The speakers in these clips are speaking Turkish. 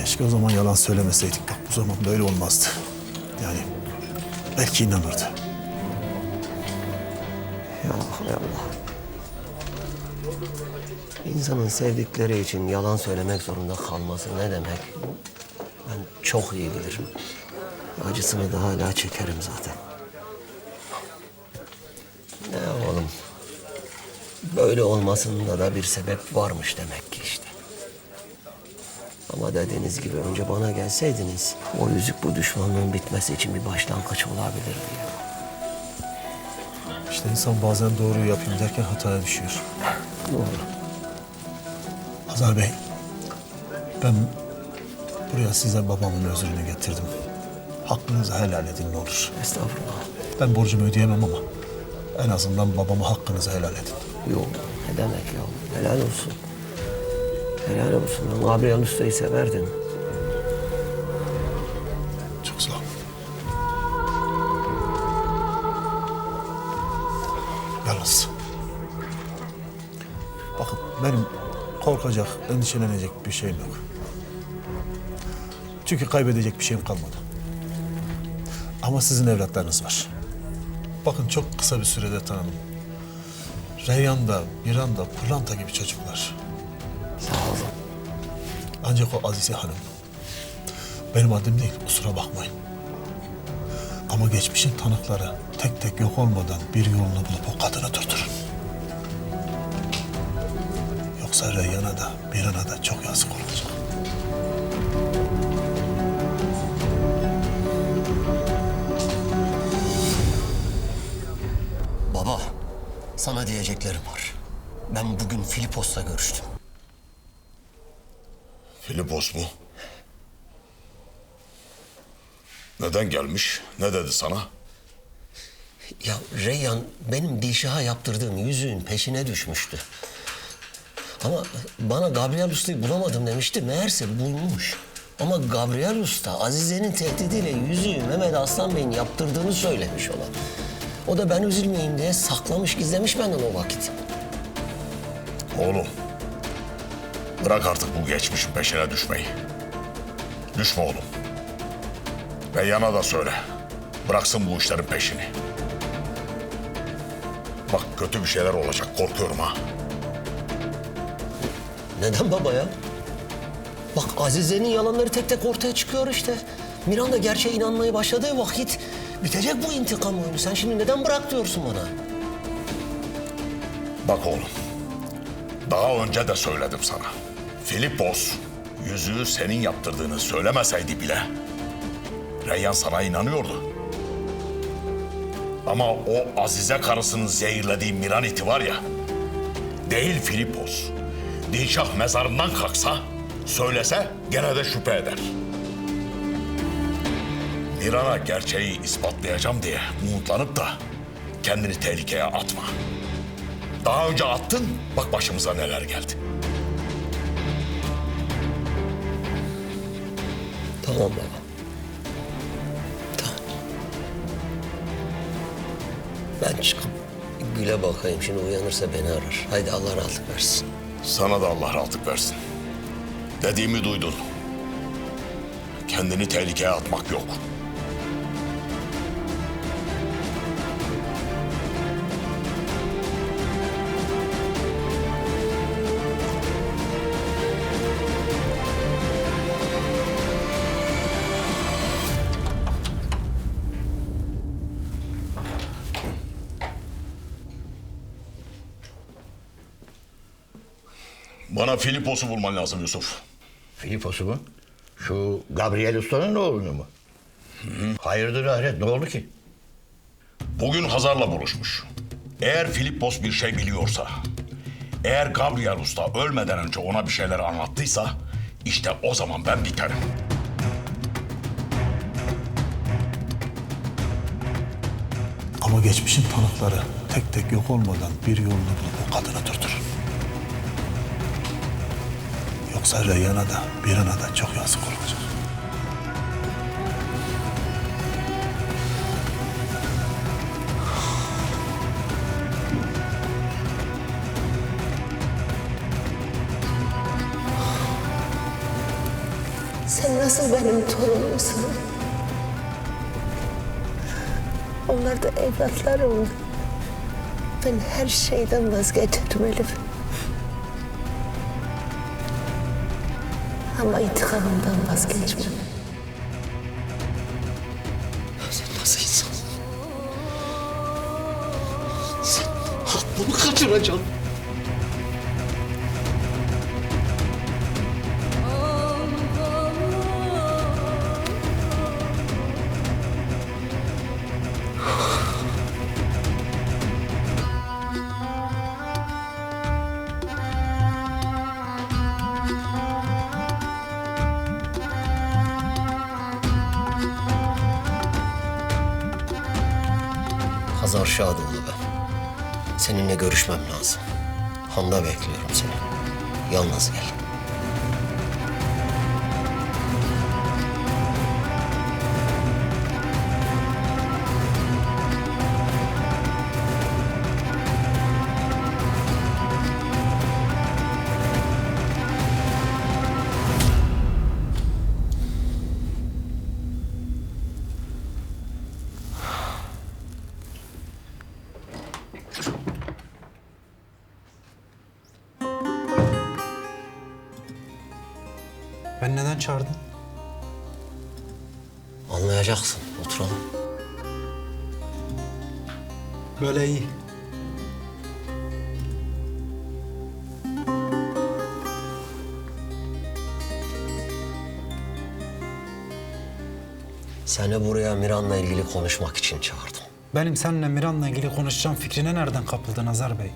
Keşke o zaman yalan söylemeseydik. Bak bu zaman böyle olmazdı. Yani belki inanırdı. Ya hay Allah. İnsanın sevdikleri için yalan söylemek zorunda kalması ne demek? Ben çok iyi bilirim. Acısını da hala çekerim zaten. Ne yapalım? Böyle olmasında da bir sebep varmış demek ki işte. Ama dediğiniz gibi önce bana gelseydiniz o yüzük bu düşmanlığın bitmesi için bir başlangıç olabilirdi. İşte insan bazen doğruyu yapayım derken hataya düşüyor. Doğru. Hazar Bey, ben buraya size babamın özrünü getirdim. Hakkınızı helal edin ne olur. Estağfurullah. Ben borcumu ödeyemem ama en azından babama hakkınızı helal edin. Yok ne demek ya? Helal olsun. Helal olsun. Ben Gabriel Usta'yı severdim. Çok sağ ol. Yalnız bakın benim korkacak, endişelenecek bir şeyim yok. Çünkü kaybedecek bir şeyim kalmadı. Ama sizin evlatlarınız var. Bakın çok kısa bir sürede tanıdım. Reyhan da, Miran da, pırlanta gibi çocuklar. Sağ olun. Ancak o Azize Hanım. Benim adım değil, kusura bakmayın. Ama geçmişin tanıkları tek tek yok olmadan bir yolunu bulup o kadını durdurun. Yoksa Reyyan'a da Miran'a da çok yazık olacak. Baba, sana diyeceklerim var. Ben bugün Filipos'la görüştüm. Filipos mu? Neden gelmiş? Ne dedi sana? Ya Reyyan benim Dişah'a yaptırdığım yüzüğün peşine düşmüştü. Ama bana Gabriel Usta'yı bulamadım demişti. Meğerse bulmuş. Ama Gabriel Usta Azize'nin tehdidiyle yüzüğü Mehmet Aslan Bey'in yaptırdığını söylemiş ona. O da ben üzülmeyeyim diye saklamış gizlemiş benden o vakit. Oğlum. Bırak artık bu geçmişin peşine düşmeyi. Düşme oğlum. Ve yana da söyle. Bıraksın bu işlerin peşini. Bak kötü bir şeyler olacak korkuyorum ha. Neden baba ya? Bak Azize'nin yalanları tek tek ortaya çıkıyor işte. Miran da gerçeğe inanmaya başladığı vakit bitecek bu intikam oyunu. Sen şimdi neden bırak diyorsun bana? Bak oğlum. Daha önce de söyledim sana. Filipos yüzüğü senin yaptırdığını söylemeseydi bile Reyyan sana inanıyordu. Ama o Azize karısının zehirlediği Miran iti var ya, değil Filipos. Dilşah mezarından kalksa, söylese gene de şüphe eder. Miran'a gerçeği ispatlayacağım diye umutlanıp da kendini tehlikeye atma. Daha önce attın, bak başımıza neler geldi. Tamam baba. Tamam. Ben çıkıp Gül'e bakayım. Şimdi uyanırsa beni arar. Haydi Allah rahatlık versin. Sana da Allah rahatlık versin. Dediğimi duydun. Kendini tehlikeye atmak yok. Bana Filipos'u bulman lazım Yusuf. Filipos'u mu? Şu Gabriel Usta'nın oğlunu mu? Hayırdır Ahret ne oldu ki? Bugün Hazar'la buluşmuş. Eğer Filippos bir şey biliyorsa, eğer Gabriel Usta ölmeden önce ona bir şeyler anlattıysa, işte o zaman ben biterim. Ama geçmişin tanıkları tek tek yok olmadan bir yolunu bulup o kadını durdurun. Yoksa Reyyan'a da Miran'a da çok yazık olacak. Sen nasıl benim torunumsun? Onlar da evlatlarım. Ben her şeyden vazgeçerim Ama intikamımdan vazgeçmem. Sen nasıl insansın? Sen aklımı kaçıracaksın. Hazar Şadoğlu ben. Seninle görüşmem lazım. Han'da bekliyorum seni. Yalnız gel. Ben neden çağırdın? Anlayacaksın. Oturalım. Böyle iyi. Seni buraya Miran'la ilgili konuşmak için çağırdım. Benim seninle Miran'la ilgili konuşacağım fikrine nereden kapıldın Azar Bey?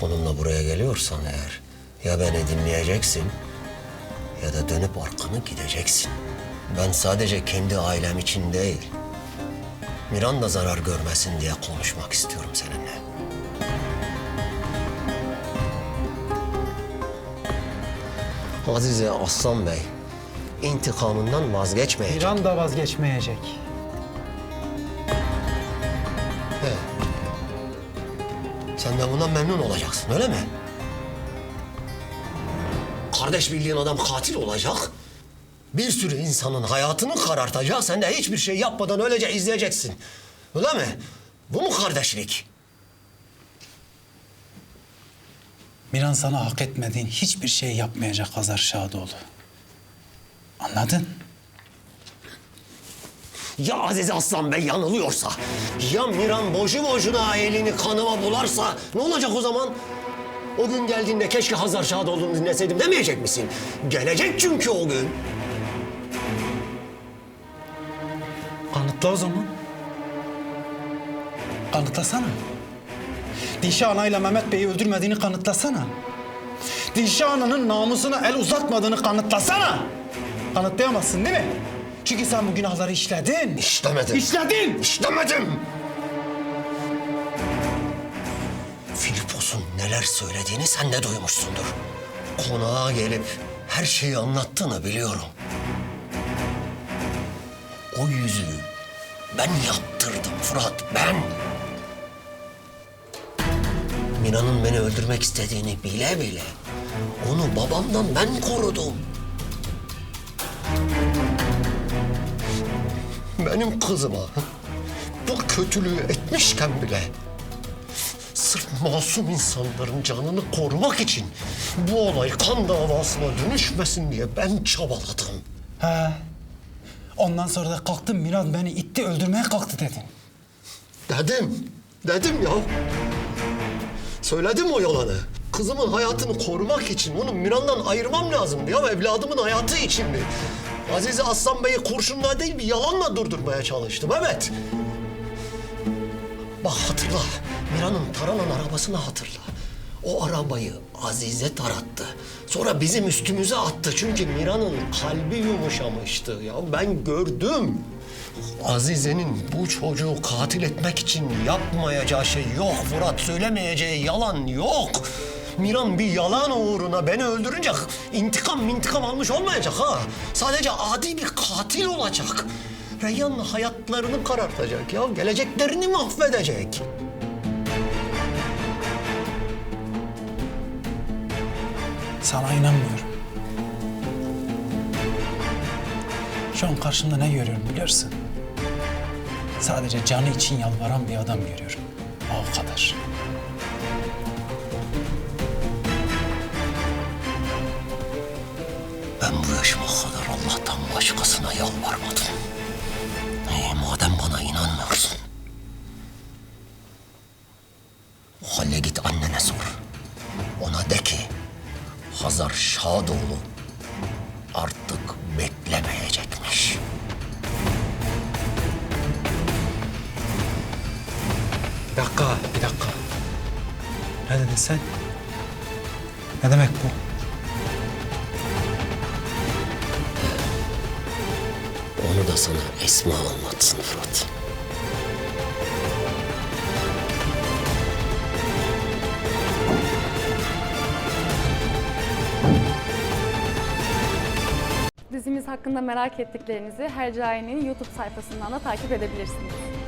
Bir telefonumla buraya geliyorsan eğer ya beni dinleyeceksin ya da dönüp arkanı gideceksin. Ben sadece kendi ailem için değil, Miran da zarar görmesin diye konuşmak istiyorum seninle. Azize Aslan Bey, intikamından vazgeçmeyecek. Miran da vazgeçmeyecek. De bundan memnun olacaksın öyle mi? Kardeş bildiğin adam katil olacak. Bir sürü insanın hayatını karartacak. Sen de hiçbir şey yapmadan öylece izleyeceksin. Öyle mi? Bu mu kardeşlik? Miran sana hak etmediğin hiçbir şey yapmayacak Azar Şadoğlu. Anladın? Ya Aziz Aslan Bey yanılıyorsa, ya Miran boşu boşuna elini kanıma bularsa ne olacak o zaman? O gün geldiğinde keşke Hazar Şadoğlu'nu dinleseydim demeyecek misin? Gelecek çünkü o gün. Kanıtla o zaman. Kanıtlasana. Dişi anayla Mehmet Bey'i öldürmediğini kanıtlasana. Dişi ananın namusuna el uzatmadığını kanıtlasana. Kanıtlayamazsın değil mi? Çünkü sen bu günahları işledin. İşlemedim. İşledin. İşlemedim. Filipos'un neler söylediğini sen de duymuşsundur. Konağa gelip her şeyi anlattığını biliyorum. O yüzüğü ben yaptırdım Fırat, ben. Mina'nın beni öldürmek istediğini bile bile onu babamdan ben korudum. Benim kızıma bu kötülüğü etmişken bile sırf masum insanların canını korumak için bu olay kan davasına dönüşmesin diye ben çabaladım. He. Ondan sonra da kalktın Miran beni itti öldürmeye kalktı dedin. Dedim, dedim ya. Söyledim o yalanı. Kızımın hayatını korumak için onu Miran'dan ayırmam lazımdı ya evladımın hayatı içindi. Azize Aslan Bey'i kurşunla değil bir yalanla durdurmaya çalıştım evet. Bak hatırla, Miran'ın taranan arabasını hatırla. O arabayı Azize tarattı. Sonra bizim üstümüze attı. Çünkü Mira'nın kalbi yumuşamıştı. Ya ben gördüm. Azize'nin bu çocuğu katil etmek için yapmayacağı şey yok Fırat. Söylemeyeceği yalan yok. Miran bir yalan uğruna beni öldürünce intikam intikam almış olmayacak ha. Sadece adi bir katil olacak. Reyhan'la hayatlarını karartacak ya. Geleceklerini mahvedecek. Sana inanmıyorum. Şu an karşımda ne görüyorum biliyorsun? Sadece canı için yalvaran bir adam görüyorum. O kadar. Başkasına yalvarmadım. İyi madem bana inanmıyorsun. O halde git annene sor. Ona de ki Hazar Şadoğlu artık beklemeyecekmiş. Bir dakika, bir dakika. Ne dedin sen? Ne demek bu? Onu da sana Esma anlatsın Fırat. Dizimiz hakkında merak ettiklerinizi Hercai'nin YouTube sayfasından da takip edebilirsiniz.